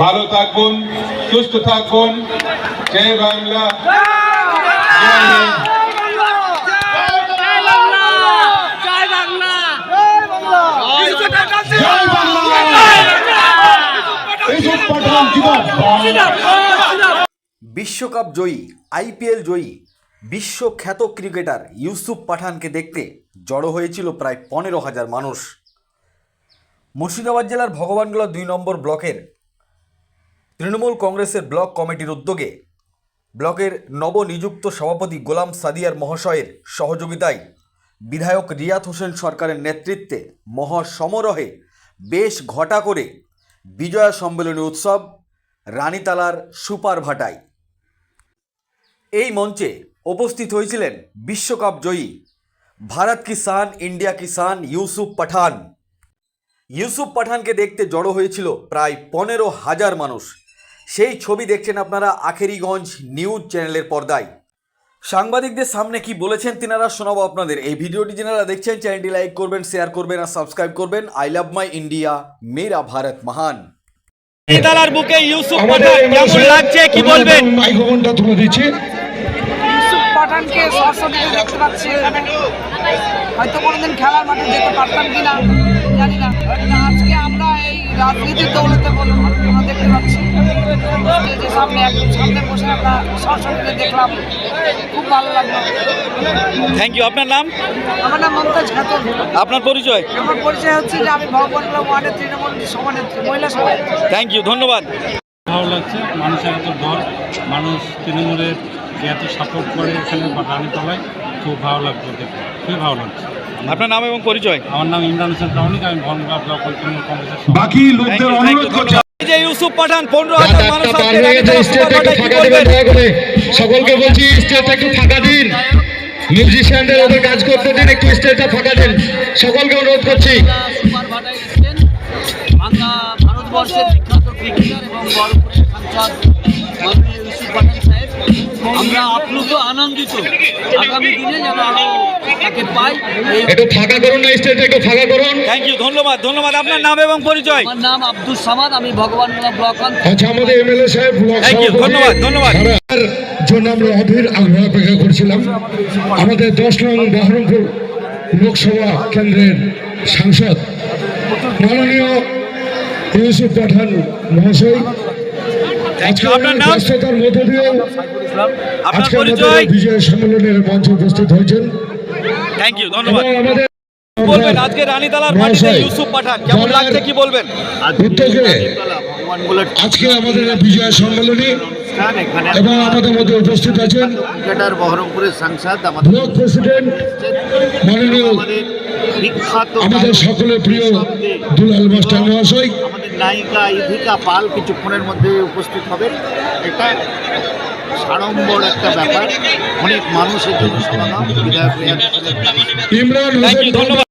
ভালো থাকুন সুস্থ থাকুন। জয় বাংলা। জয় হিন্দ। জয় বাংলা। ইউসুফ পাঠান জিন্দাবাদ বিশ্বকাপ জয়ী আইপিএল জয়ী বিশ্বখ্যাত ক্রিকেটার ইউসুফ পাঠানকে দেখতে জড়ো হয়েছিল প্রায় পনেরো হাজার মানুষ। মুর্শিদাবাদ জেলার ভগবানগোলা দুই নম্বর ব্লকের তৃণমূল কংগ্রেসের ব্লক কমিটির উদ্যোগে ব্লকের নবনিযুক্ত সভাপতি গোলাম সাদিয়ার মহাশয়ের সহযোগিতায় বিধায়ক রিয়াত হোসেন সরকারের নেতৃত্বে মহাসমারোহে বেশ ঘটা করে বিজয়া সম্মেলনী উৎসব রানীতালার সুপার ভাটায়। এই মঞ্চে উপস্থিত হয়েছিলেন বিশ্বকাপ জয়ী ভারত কিষান ইন্ডিয়া কিষান ইউসুফ পাঠান। ইউসুফ পাঠানকে দেখতে জড়ো হয়েছিল প্রায় পনেরো হাজার মানুষ। সেই ছবি দেখছেন আপনারা আখেরিগঞ্জ নিউজ চ্যানেলের পর্দায়। সাংবাদিকদের সামনে কি বলেছেন তিনারা শোনাবো আপনাদের। এই ভিডিওটি যারা দেখছেন চ্যানেলটি লাইক করবেন শেয়ার করবেন আর সাবস্ক্রাইব করবেন। আই লাভ মাই ইন্ডিয়া মেরা ভারত মহান। বুকে ইউসুফ পাঠান কেমন লাগছে কি বলবেন? মাইক্রোফোনটা তুলে দিচ্ছি। ইউসুফ পাঠানকে সরাসরি দেখতে পাচ্ছি। হয়তো কোনোদিন খেলার মাঠে যেতে পারতাম কিনা জানি না। আজকে আমরা এই রাজনীতির দৌলতে বলুন। সামনে একদম সামনে বসে আমরা সরাসরি দেখলাম। খুব ভালো লাগল। থ্যাংক ইউ আপনার নাম? আমার নাম মমতাজ খাতুন। আপনার পরিচয়? আমার পরিচয় হচ্ছে যে আমি ভগবানগুলো ওয়ার্ডের তৃণমূল সভানেত্রী মহিলা সভানেত্রী। থ্যাংক ইউ ধন্যবাদ। ভালো লাগছে। মানুষের এত দল মানুষ তৃণমূলের যে এত সাপোর্ট করে এখানে রানীতলায় খুব ভালো লাগছে দেখে। খুবই ভালো লাগছে। আপনার নাম এবং পরিচয়? আমার নাম ইমরান হোসেন প্রামাণিক আমি ভনগা ব্লক তৃণমূল কংগ্রেসের বাকি লোকদের অনুরোধ করছি যে ইউসুফ পাঠান পনেরো হাজার মানুষ সকলকে বলছি স্টেজটা একটু ফাঁকা দিন। মিউজিশিয়ানদের ওদের কাজ করতে দিন একটু স্টেজটা ফাঁকা দিন। সকলকে অনুরোধ করছি। ভারতবর্ষের বিখ্যাত ক্রিকেটার এবং বড়পুরের সাংসদ ইউসুফ পাঠান আমরা আপ্লুত আনন্দিত। আগামী দিনে যেন তাকে পাই একটু ফাঁকা করুন না স্টেজটা একটু ফাঁকা করুন। থ্যাংক ইউ ধন্যবাদ ধন্যবাদ। আপনার নাম এবং পরিচয়। আমার নাম আব্দুল সামাদ আমি ভগবানগোলা ব্লক আচ্ছা আমাদের এমএলএ সাহেব ব্লক Thank you, ধন্যবাদ, ধন্যবাদ। জন্য আমরা অধীর আগ্রহ অপেক্ষা করছিলাম। আমাদের দশ নং বহরমপুর লোকসভা কেন্দ্রের সাংসদ মাননীয় ইউসুফ পাঠান মহাশয় থ্যাংক ইউ আপনার নাম? ব্যস্ততার মধ্য দিয়ে আজকে আমাদের বিজয় সম্মেলনের মঞ্চে উপস্থিত হয়েছেন। থ্যাংক ইউ ধন্যবাদ। বলবেন? আজকে রানীতালার মাটিতে ইউসুফ পাঠান কেমন লাগছে কি বলবেন? আজকে আমাদের বিজয় সম্মেলনী এবং আমাদের মধ্যে উপস্থিত আছেন ক্রিকেটার বহরমপুরের সাংসদ আমাদের ব্লক প্রেসিডেন্ট মাননীয় আমাদের বিখ্যাত আমাদের সকলের প্রিয় দুলাল মাস্টার মহাশয়। আমাদের নায়িকা ইধিকা পাল কিছুক্ষণের মধ্যে উপস্থিত হবে। এটা সাড়ম্বর একটা ব্যাপার। অনেক মানুষের জন্য সমাগম। বিধায়ক ইমরান হোসেন ধন্যবাদ।